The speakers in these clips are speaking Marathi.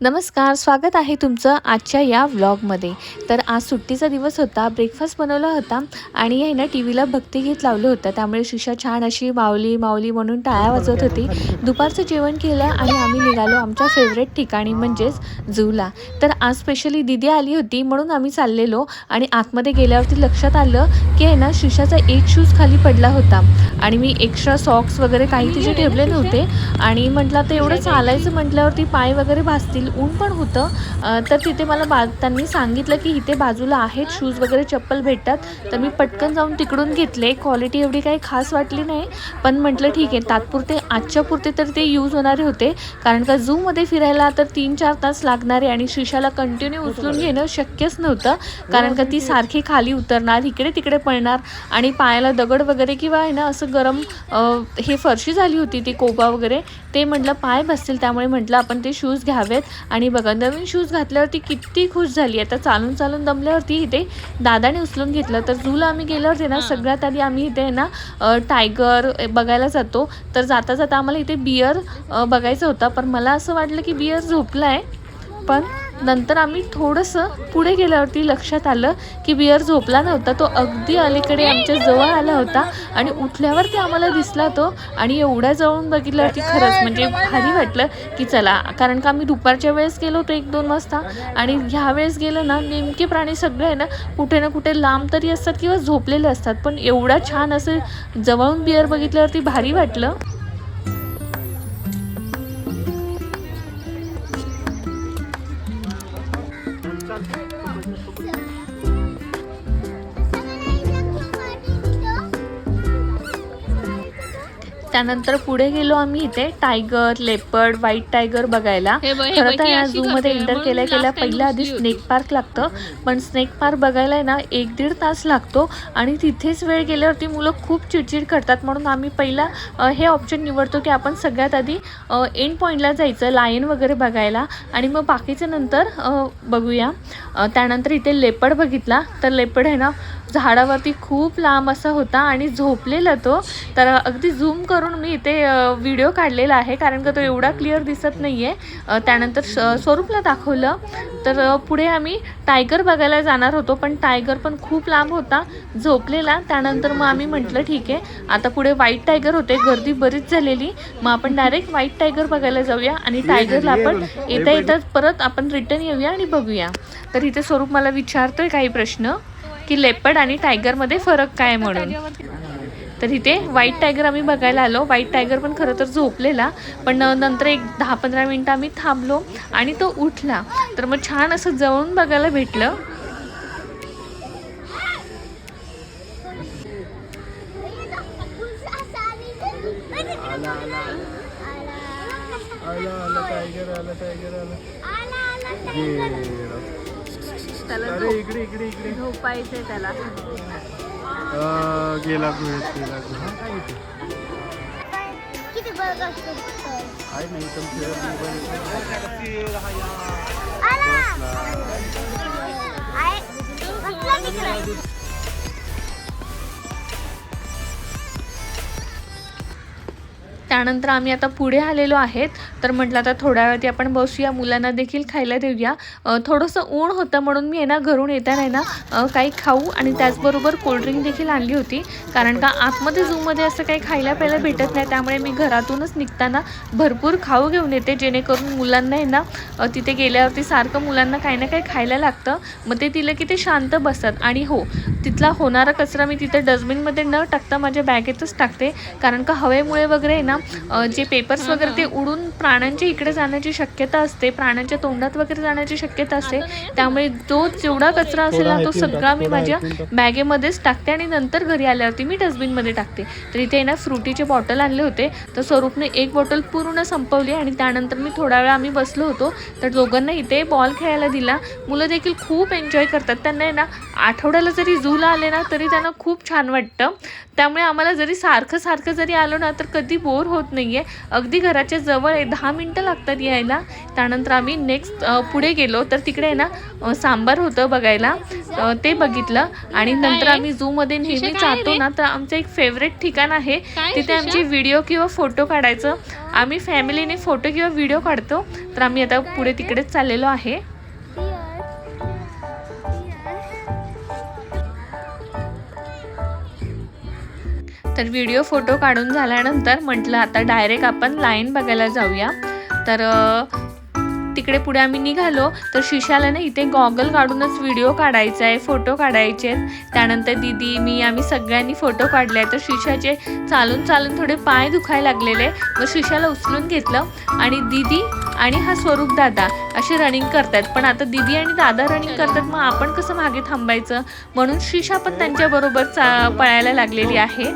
नमस्कार स्वागत आहे तुमचं आजच्या या व्लॉगमध्ये. तर आज सुट्टीचा दिवस होता ब्रेकफास्ट बनवला होता आणि आहे ना टी व्हीला भक्तिगीत लावलं होतं. त्यामुळे शिशा छान अशी माऊली माऊली म्हणून टाळ्या वाजवत होती. दुपारचं जेवण केलं आणि आम्ही निघालो आमच्या फेवरेट ठिकाणी म्हणजेच जूला. तर आज स्पेशली दिदी आली होती म्हणून आम्ही चाललेलो आणि आतमध्ये गेल्यावरती लक्षात आलं की आहे ना शिशाचा एक शूज खाली पडला होता. आणि मी एक्स्ट्रा सॉक्स वगैरे काही तिचे ठेवले नव्हते आणि म्हटलं तर एवढं चालायचं म्हटल्यावरती पाय वगैरे भासतील ऊन पण होतं. तर तिथे मला बा त्यांनी सांगितलं की इथे बाजूला आहेत शूज वगैरे चप्पल भेटतात. तर मी पटकन जाऊन तिकडून घेतले. क्वालिटी एवढी काही खास वाटली नाही. पण म्हटलं ठीक आहे तात्पुरते आजच्या पुरते तर ते यूज होणारे होते. कारण का झूमध्ये फिरायला तर तीन चार तास लागणारे आणि शिशाला कंटिन्यू उचलून घेणं शक्यच नव्हतं. कारण का ती सारखी खाली उतरणार इकडे तिकडे पळणार आणि पायाला दगड वगैरे किंवा आहे ना असं गरम हे फरशी झाली होती ती कोबा वगैरे ते म्हटलं पाय बसतील. त्यामुळे म्हटलं आपण ते शूज घ्यावेत. आणि बघा नवीन शूज घातल्यावरती किती खुश झाली. आता चालून चालून दमल्यावरती इथे दादाने उचलून घेतलं. तर झूला आम्ही गेल्यावरती ना सगळ्यात आधी आम्ही इथे आहे ना टायगर बघायला जातो. तर जाता जाता आम्हाला इथे बियर बघायचं होता. पण मला असं वाटलं की बियर झोपला आहे पण नंतर आम्ही थोडंसं पुढे गेल्यावरती लक्षात आलं की बिअर झोपला नव्हता. तो अगदी अलीकडे आमच्या जवळ आला होता आणि उठल्यावरती आम्हाला दिसला तो आणि एवढ्या जवळून बघितल्यावरती खरंच म्हणजे भारी वाटलं की चला कारण का आम्ही दुपारच्या वेळेस गेलो होतो एक दोन वाजता आणि ह्या वेळेस गेलं ना नेमके प्राणी सगळे आहे ना कुठे ना कुठे लांब तरी असतात किंवा झोपलेले असतात. पण एवढा छान असं जवळून बिअर बघितल्यावरती भारी वाटलं. त्यानंतर पुढे गेलो आम्ही इथे. टायगर लेपर्ड व्हाईट टायगर बघायला. बघ, खरं तर या झू मध्ये. एंटर केल्या केल्या पहिल्या आधी. स्नेक पार्क लागतं. पण स्नेक पार्क बघायला आहे ना एक दीड तास लागतो आणि तिथेच वेळ गेल्यावरती मुलं खूप चिडचिड करतात. म्हणून आम्ही पहिला हे ऑप्शन निवडतो की आपण सगळ्यात आधी एंड पॉईंटला जायचं लायन वगैरे बघायला. आणि मग बाकीचं नंतर बघूया. त्यानंतर इथे लेपड बघितला. तर लेपड आहे ना झाडावरती खूप लांब असा होता आणि झोपलेला तो. तर अगदी झूम करून मी इथे व्हिडिओ काढलेला आहे कारण का तो एवढा क्लिअर दिसत नाही आहे त्यानंतर स्वरूपला दाखवलं. तर पुढे आम्ही टायगर बघायला जाणार होतो पण टायगर पण खूप लांब होता झोपलेला. त्यानंतर मग आम्ही म्हटलं ठीक आहे आता पुढे व्हाईट टायगर होते गर्दी बरीच झालेली. मग आपण डायरेक्ट व्हाईट टायगर बघायला जाऊया आणि टायगरला आपण येता येता परत आपण रिटर्न येऊया आणि बघूया. तर इथे स्वरूप मला विचारतोय काही प्रश्न. की लेपर्ड आणि टायगरमध्ये फरक काय आहे म्हणून? तर इथे व्हाईट टायगर आम्ही बघायला आलो. व्हाईट टायगर पण खरं तर झोपलेला पण नंतर एक दहा पंधरा मिनटं आम्ही थांबलो आणि तो उठला. तर मग छान असं जवळून बघायला भेटलं. आला आला आला. आला टायगर त्याला अरे इकडे इकडे इकडे. झोपायचंय त्याला. गेला गुहेत गेला गुहा. काय इथे? किती नाही तुमच्या मोबाईल आला. आहे. बसला तिकडे. त्यानंतर आम्ही आता पुढे आलेलो आहेत. तर म्हटलं आता थोड्या वेळात आपण बसूया मुलांना देखील खायला देऊया. थोडंसं ऊन होतं म्हणून मी आहे ना घरून येताना आहे ना काही खाऊ आणि त्याचबरोबर कोल्ड्रिंक देखील आणली होती. कारण का आतमध्ये झूमध्ये असं काही खायला प्यायला भेटत नाही. त्यामुळे मी घरातूनच निघताना भरपूर खाऊ घेऊन येते. जेणेकरून मुलांना आहे ना तिथे गेल्यावरती सारखं मुलांना काही ना काही खायला लागतं. मग ते दिलं की ते शांत बसतात. आणि हो तिथला होणारा कचरा मी तिथे डस्टबिनमध्ये न टाकता माझ्या बॅगेतच टाकते. कारण का हवेमुळे वगैरे आहे ना जे पेपर्स वगैरे ते उडून प्राण्यांच्या इकडे जाण्याची शक्यता असते प्राण्यांच्या तोंडात वगैरे जाण्याची शक्यता असते. त्यामुळे जो जेवढा कचरा असेल ना तो सगळा मी माझ्या बॅगेमध्येच टाकते आणि नंतर घरी आल्यावरती मी डस्टबिनमध्ये टाकते. तर इथे आहे ना फ्रुटीचे बॉटल आणले होते. तर स्वरूपने एक बॉटल पूर्ण संपवली आणि त्यानंतर मी थोडा वेळ आम्ही बसलो होतो. तर दोघांना इथे बॉल खेळायला दिला. मुलं देखील खूप एन्जॉय करतात. त्यांना आहे ना आठवड्याला जरी झूला आले ना तरी त्यांना खूप छान वाटतं. त्यामुळे आम्हाला जरी सारखं सारखं जरी आलो ना तर कधी बोर होत नाही आहे अगदी घराच्या जवळ आहे. दहा मिनटं लागतात यायला. त्यानंतर आम्ही नेक्स्ट पुढे गेलो. तर तिकडे आहे ना सांबार होतं बघायला. ते बघितलं. आणि नंतर आम्ही झूमध्ये नेहमी जातो ना तर आमचं एक फेवरेट ठिकाण आहे. तिथे आमची व्हिडिओ किंवा फोटो काढायचं. आम्ही फॅमिलीने फोटो किंवा व्हिडिओ काढतो. तर आम्ही आता पुढे तिकडेच चाललेलो आहे. तर व्हिडिओ फोटो काढून झाल्यानंतर म्हटलं आता डायरेक्ट आपण लाईन बघायला जाऊया. तर तिकडे पुढे आम्ही निघालो. तर शिशाला ना इथे गॉगल काढूनच व्हिडिओ काढायचा आहे फोटो काढायचे आहेत. त्यानंतर दिदी मी आम्ही सगळ्यांनी फोटो काढले तर शिशाचे चालून चालून थोडे पाय दुखायला लागलेले मग शिशाला उचलून घेतलं आणि दिदी आणि हा स्वरूप दादा असे रनिंग करतात पण आता दिदी आणि दादा रनिंग करतात मग आपण कसं मागे थांबायचं? म्हणून शिशा पण त्यांच्याबरोबर चा पळायला लागलेली आहे.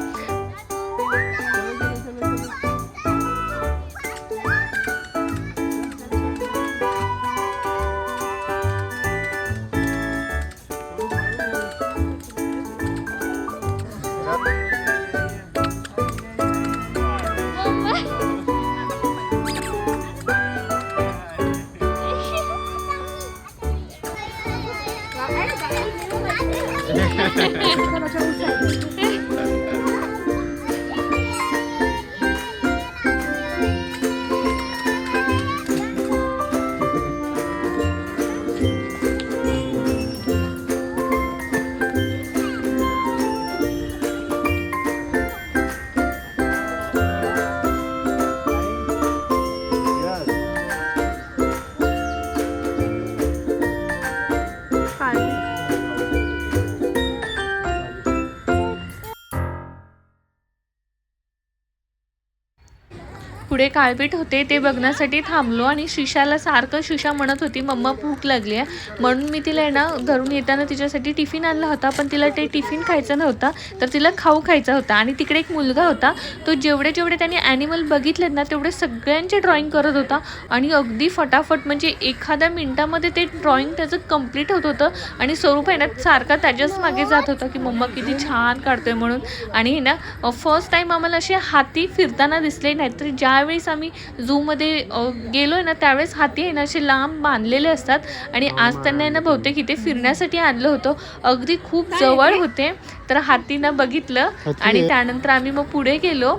पुढे काळपीट होते ते बघण्यासाठी थांबलो आणि शिशाला सारखं शिशा म्हणत होती मम्मा भूक लागली आहे. म्हणून मी तिला आहे ना घरून येताना तिच्यासाठी टिफिन आणला होता पण तिला ते टिफिन खायचं नव्हता तर तिला खाऊ खायचा होता. आणि तिकडे एक मुलगा होता तो जेवढे जेवढे त्याने ॲनिमल बघितलेत ना तेवढे सगळ्यांचे ड्रॉइंग करत होता. आणि अगदी फटाफट म्हणजे एखाद्या मिनटामध्ये ते ड्रॉइंग त्याचं कंप्लीट होत होतं. आणि स्वरूप आहे ना सारखा त्याच्याच मागे जात होता की मम्मा किती छान काढतोय म्हणून. आणि ना फर्स्ट टाईम आम्हाला असे हाती फिरताना दिसले नाहीत ज्यावेळी ज्यावेळेस आम्ही झूमध्ये गेलो आहे ना त्यावेळेस हाती आहे ना असे लांब बांधलेले असतात. आणि आज त्यांना आहे ना बहुतेक इथे फिरण्यासाठी आणलं होतं. अगदी खूप जवळ होते. तर हातीनं बघितलं. आणि. त्यानंतर आम्ही मग पुढे गेलो.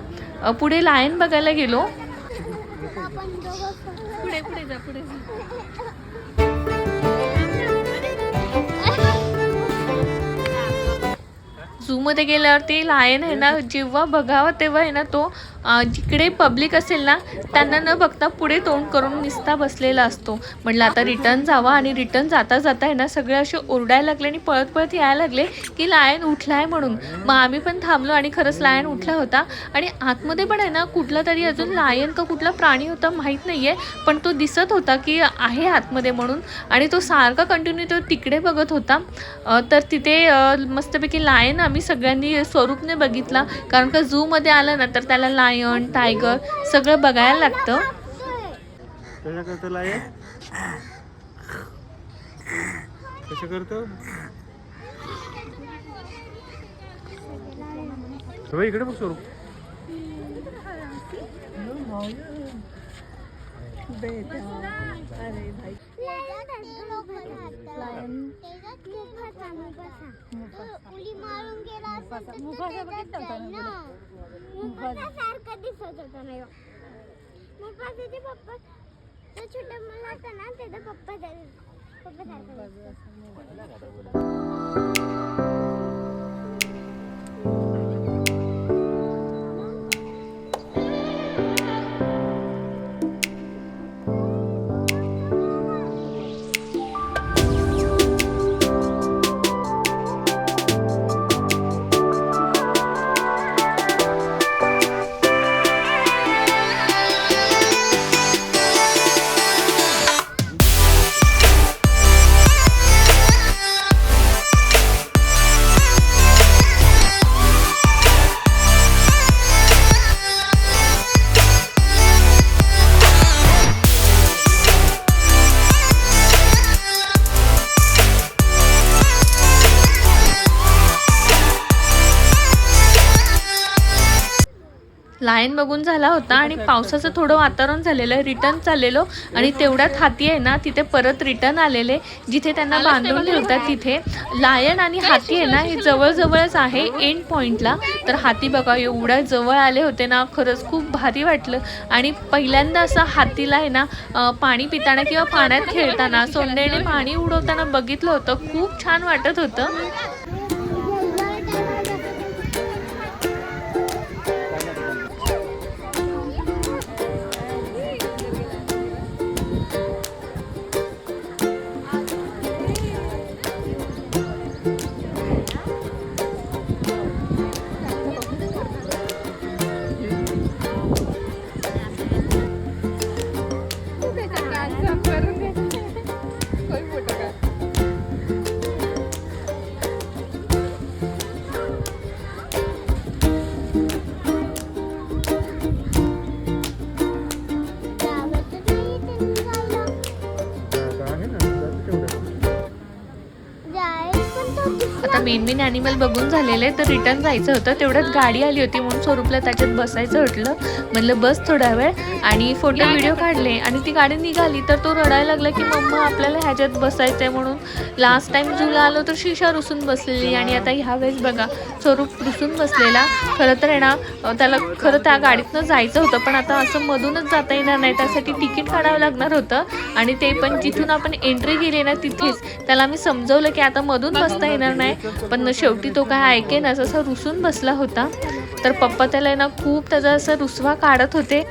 पुढे लायन बघायला गेलो. पुढे पुढे जा पुढे झूमध्ये गेल्यावर ते लायन आहे ना जेव्हा बघावं तेव्हा आहे ना तो जिकडे पब्लिक असेल ना त्यांना न बघता पुढे तोंड करून निसता बसलेला असतो. म्हटलं आता रिटर्न जावा आणि रिटर्न जाता जाता आहे ना सगळे असे ओरडायला लागले आणि पळत पळत यायला लागले की लायन उठला आहे म्हणून. मग आम्ही पण थांबलो आणि खरंच लायन उठला होता. आणि आतमध्ये पण आहे ना कुठला तरी अजून लायन का कुठला प्राणी होता माहीत नाही आहे पण तो दिसत होता की आहे आतमध्ये म्हणून. आणि तो सारखा कंटिन्यू तो तिकडे बघत होता. तर तिथे मस्तपैकी लायन आम्ही सगळ्यांनी स्वरूपने बघितला. कारण का झूमध्ये आलं ना तर त्याला लायन लायन टायगर सगळं बघायला लागतं. कशा करतो लायन कसं करतो इकडे बघ स्वरूप. उडी मारून गेला दिसत होता ना मुफासाचे पप्पा तो छोटा मुलगा होता ना त्याचा पप्पा पप्पा सारखा लायन बघून झाला होता आणि पावसाचं थोडं वातावरण झालेलं रिटर्न चाललेलो आणि तेवढ्यात हाती आहे ना तिथे परत रिटर्न आलेले जिथे त्यांना बांधून ठेवतात तिथे. लायन आणि हाती आहे ना हे जवळजवळच आहे एंड पॉईंटला तर हाती बघा एवढ्या जवळ आले होते ना खरंच खूप भारी वाटलं. आणि पहिल्यांदा असं हातीला आहे ना पाणी पिताना किंवा पाण्यात खेळताना सोंडेने पाणी उडवताना बघितलं होतं. खूप छान वाटत होतं. मेन मेन ॲनिमल बघून झालेले तर रिटर्न जायचं होतं. तेवढ्यात गाडी आली होती म्हणून स्वरूपला त्याच्यात बसायचं म्हटलं. म्हणलं बस थोडा वेळ. आणि फोटो व्हिडिओ काढले. आणि ती गाडी निघाली. तर तो रडायला लागला की मम्मा आपल्याला ह्याच्यात बसायचं आहे म्हणून. लास्ट टाइम झूला आलो तर शिशा रुसून बसलेली. आणि आता ह्या वेळेस बघा स्वरूप रुसून बसलेला. खरं तर आहे ना त्याला खरं त्या गाडीतनं जायचं होतं. पण आता असं मधूनच जाता येणार नाही. त्यासाठी तिकीट काढावं लागणार होतं. आणि ते पण जिथून आपण एंट्री केली ना तिथेच. त्याला मी समजवलं की आता मधून बसता येणार नाही. पण शेवटी तो काय ऐकेनाच असा रुसून बसला होता. तर पप्पा त्याला आहे ना खूप त्याचा असा रुसवा काढत होते.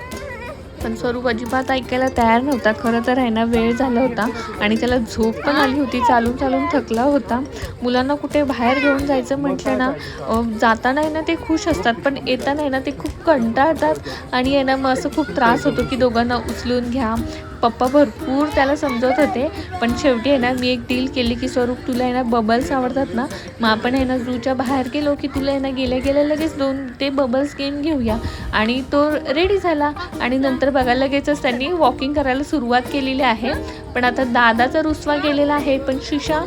पण स्वरूप अजिबात ऐकायला तयार नव्हता. खरं तर आहे ना वेळ झाला होता आणि त्याला झोप पण आली होती. चालून चालून थकला होता. मुलांना कुठे बाहेर घेऊन जायचं म्हटलं ना जाताना आहे ना ते खुश असतात पण येताना आहे ना ते खूप कंटाळतात आणि आहे ना मग असं खूप त्रास होतो की दोघांना उचलून घ्या पप्पा भरपूर त्याला समजवत होते पण शेवटी आहे ना मी एक डील केली की स्वरूप तुला आहे ना बबल्स आवडतात ना मग आपण आहे ना जूच्या बाहेर गेलो की तुला आहे ना गेल्या गेल्या लगेच दोन ते बबल्स गेम घेऊया. आणि तो रेडी झाला. आणि नंतर बघा लगेचच त्यांनी वॉकिंग करायला सुरुवात केलेली आहे. पण आता दादाचा रुसवा गेलेला आहे पण शिशा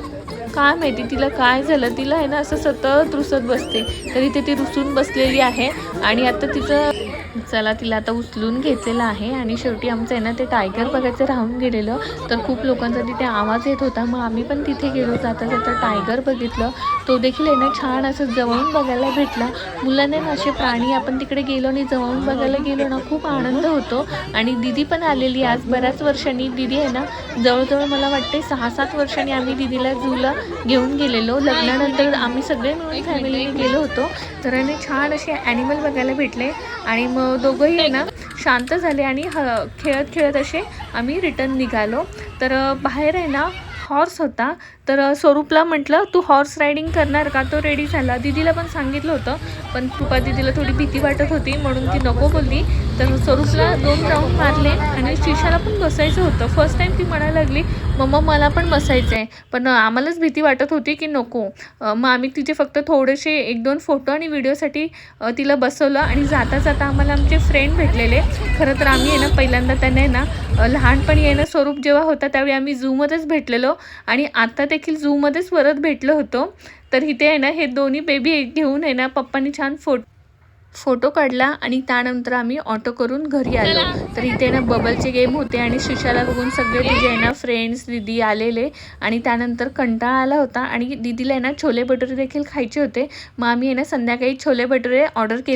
काय माहिती तिला काय झालं तिला आहे ना असं सतत रुसत बसते. तरी ते ती रुसून बसलेली आहे. आणि आता तिचं चला तिला आता उचलून घेतलेलं आहे आणि शेवटी आमचं आहे ना ते टायगर बघायचं राहून गेलेलं. तर खूप लोकांचा तिथे आवाज येत होता. मग आम्ही पण तिथे गेलो जाता जाता टायगर बघितलं. तो देखील आहे ना छान असं जवळून बघायला भेटला. मुलांना ना असे प्राणी आपण तिकडे गेलो आणि जवळून बघायला गेलो ना खूप आनंद होतो. आणि दिदी पण आलेली आज. बऱ्याच वर्षांनी दिदी आहे ना जवळजवळ मला वाटते सहा सात वर्षांनी आम्ही दिदीला झूला घेऊन गेलेलो. लग्नानंतर आम्ही सगळे मिळून फॅमिलीने गेलो होतो. तर आणि छान असे ॲनिमल बघायला भेटले. आणि मग दोघंही आहे ना शांत झाले आणि ह खेळत खेळत असे आम्ही रिटर्न निघालो. तर बाहेर आहे ना हॉर्स होता. तर स्वरूपला म्हटलं तू हॉर्स रायडिंग करणार का? तो रेडी झाला. दिदीला पण सांगितलं होतं पण कृपा दिदीला थोडी भीती वाटत होती म्हणून ती नको बोलली. तर स्वरूपला दोन राऊंड मारले आणि शिशाला पण बसायचं होतं. फर्स्ट टाईम ती म्हणायला लागली मम्मा मला पण बसायचं आहे पण आम्हालाच भीती वाटत होती की नको. मग आम्ही तिचे फक्त थोडेसे एक दोन फोटो आणि व्हिडिओसाठी तिला बसवलं आणि जाता जाता आम्हाला आमचे फ्रेंड भेटलेले. खरं तर आम्ही आहे ना पहिल्यांदा त्यांना आहे ना लहानपणी आहे ना स्वरूप जेव्हा होता त्यावेळी आम्ही झूमध्येच भेटलेलो. आणि आता देखील झूमध्येच परत भेटलो होतो. तर इथे आहे ना हे दोन्ही बेबी घेऊन आहे ना पप्पांनी छान फोटो फोटो काढला आणि त्यानंतर आम्ही ऑटो करून घरी आलो. तर इथे ना बबलचे गेम होते आणि शिशाला बघून सगळे तिचे आहे ना फ्रेंड्स दिदी आलेले आणि त्यानंतर कंटाळा आला होता आणि दिदीला आहे ना छोले भटुरे देखील खायचे होते. मग आम्ही आहे ना संध्याकाळी छोले भटुरे ऑर्डर केले.